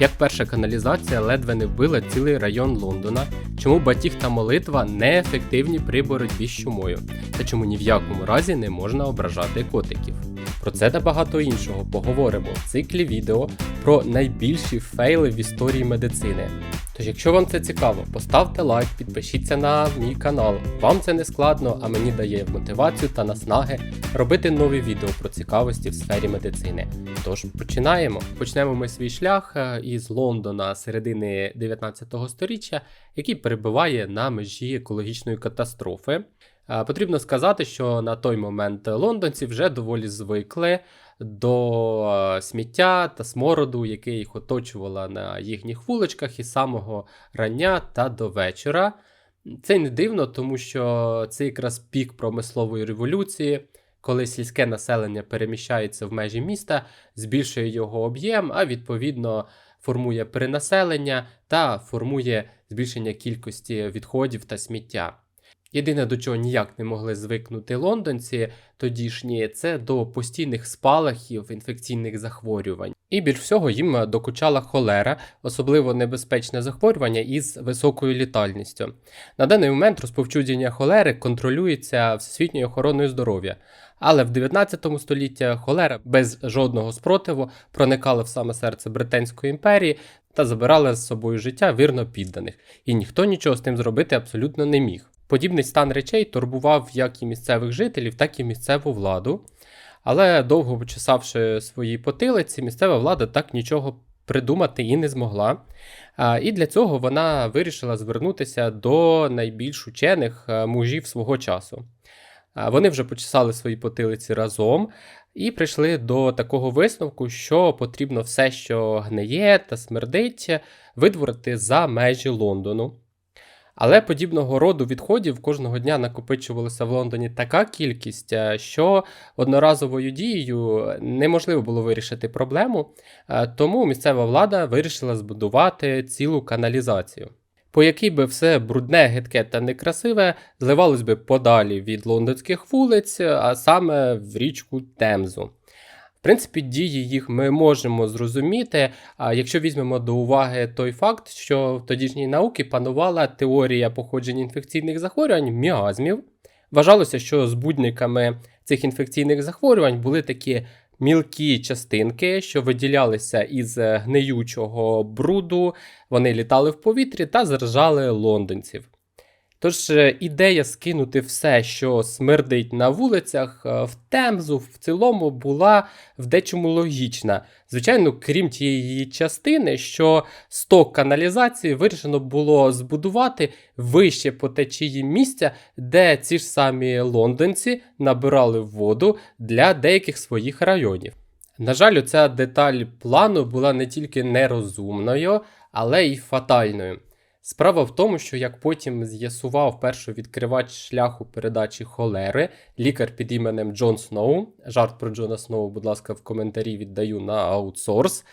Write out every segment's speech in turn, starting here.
Як перша каналізація ледве не вбила цілий район Лондона, чому батіг та молитва неефективні при боротьбі з чумою, та чому ні в якому разі не можна ображати котиків. Про це та багато іншого поговоримо в циклі відео про найбільші фейли в історії медицини. Тож, якщо вам це цікаво, поставте лайк, підпишіться на мій канал. Вам це не складно, а мені дає мотивацію та наснаги робити нові відео про цікавості в сфері медицини. Тож починаємо. Почнемо ми свій шлях е, із Лондона середини 19 століття, який перебуває на межі екологічної катастрофи. Е, Потрібно сказати, що на той момент лондонці вже доволі звикли до е, сміття та смороду, яке їх оточувало на їхніх вуличках із самого рання та до вечора. Це не дивно, тому що це якраз пік промислової революції, коли сільське населення переміщається в межі міста, збільшує його об'єм, а відповідно формує перенаселення та формує збільшення кількості відходів та сміття. Єдине, до чого ніяк не могли звикнути лондонці тодішні, це до постійних спалахів інфекційних захворювань. І більш всього їм докучала холера, особливо небезпечне захворювання із високою літальністю. На даний момент розповсюдження холери контролюється Всесвітньою охороною здоров'я. Але в 19 столітті холера без жодного спротиву проникала в саме серце Британської імперії та забирала з собою життя вірно підданих, і ніхто нічого з тим зробити абсолютно не міг. Подібний стан речей турбував як і місцевих жителів, так і місцеву владу. Але довго почесавши свої потилиці, місцева влада так нічого придумати і не змогла. І для цього вона вирішила звернутися до найбільш учених е, мужів свого часу. Вони вже почесали свої потилиці разом і прийшли до такого висновку, що потрібно все, що гниє та смердить, видворити за межі Лондону. Але подібного роду відходів кожного дня накопичувалося в Лондоні така кількість, е, що одноразовою дією неможливо було вирішити проблему, е, тому місцева влада вирішила збудувати цілу каналізацію, по якій би все брудне, гидке та некрасиве зливалось би подалі від лондонських вулиць, а саме в річку Темзу. Принципі, дії їх ми можемо зрозуміти, якщо візьмемо до уваги той факт, що в тодішній науці панувала теорія походження інфекційних захворювань міазмів. Вважалося, що збудниками цих інфекційних захворювань були такі мілкі частинки, що виділялися із гниючого бруду, вони літали в повітрі та заражали лондонців. Тож е, ідея скинути все, що смердить на вулицях, е, в темзу в цілому була в дечому логічна. Звичайно, крім тієї частини, що сток каналізації вирішено було збудувати вище по течії місця, де ці ж самі лондонці набирали воду для деяких своїх районів. На жаль, ця деталь плану була не тільки нерозумною, але й фатальною. Справа в тому, що як потім з'ясував перший відкривач шляху передачі холери, лікар під іменем Джон Сноу, жарт про Джона Сноу, будь ласка, в коментарі віддаю на аутсорс.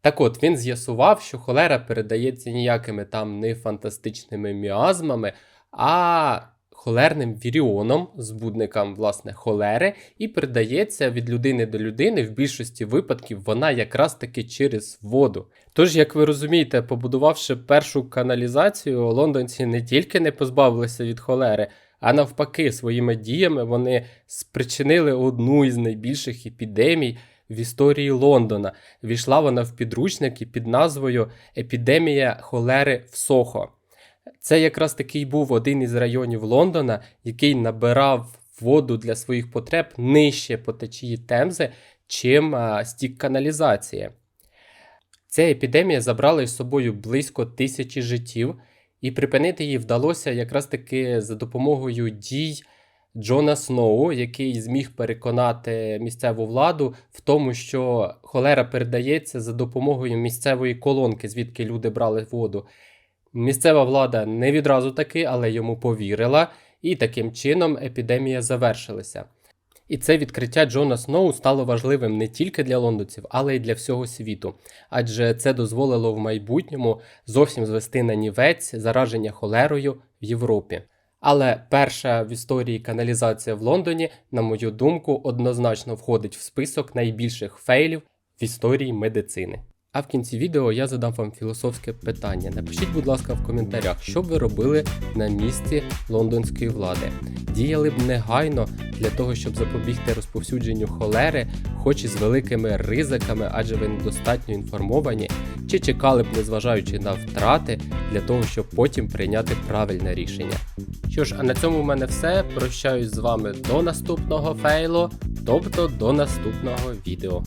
Так от він з'ясував, що холера передається ніякими там не фантастичними міазмами, а холерним віріоном, збудником власне холери, і передається від людини до людини. В більшості випадків вона якраз таки через воду. Тож, як ви розумієте, побудувавши першу каналізацію, лондонці не тільки не позбавилися від холери, а навпаки, своїми діями вони спричинили одну із найбільших епідемій. В історії Лондона війшла вона в підручники під назвою Епідемія холери в Сохо. Це якраз такий був один із районів Лондона, який набирав воду для своїх потреб нижче по течії Темзи, чим стік каналізації. Ця епідемія забрала із собою близько тисячі життів, і припинити її вдалося якраз таки за допомогою дій Джона Сноу, який зміг переконати місцеву владу в тому, що холера передається за допомогою місцевої колонки, звідки люди брали воду. Місцева влада не відразу таки, але йому повірила, і таким чином епідемія завершилася. І це відкриття Джона Сноу стало важливим не тільки для лондонців, але й для всього світу, адже це дозволило в майбутньому зовсім звести на нівець зараження холерою в Європі. Але перша в історії каналізація в Лондоні, на мою думку, однозначно входить в список найбільших фейлів в історії медицини. А в кінці відео я задам вам філософське питання. Напишіть, будь ласка, в коментарях, що б ви робили на місці лондонської влади. Діяли б негайно для того, щоб запобігти розповсюдженню холери, хоч і з великими ризиками, адже ви недостатньо інформовані, чи чекали б, незважаючи на втрати, для того, щоб потім прийняти правильне рішення. Що ж, а на цьому в мене все. Прощаюсь з вами до наступного фейлу, тобто до наступного відео.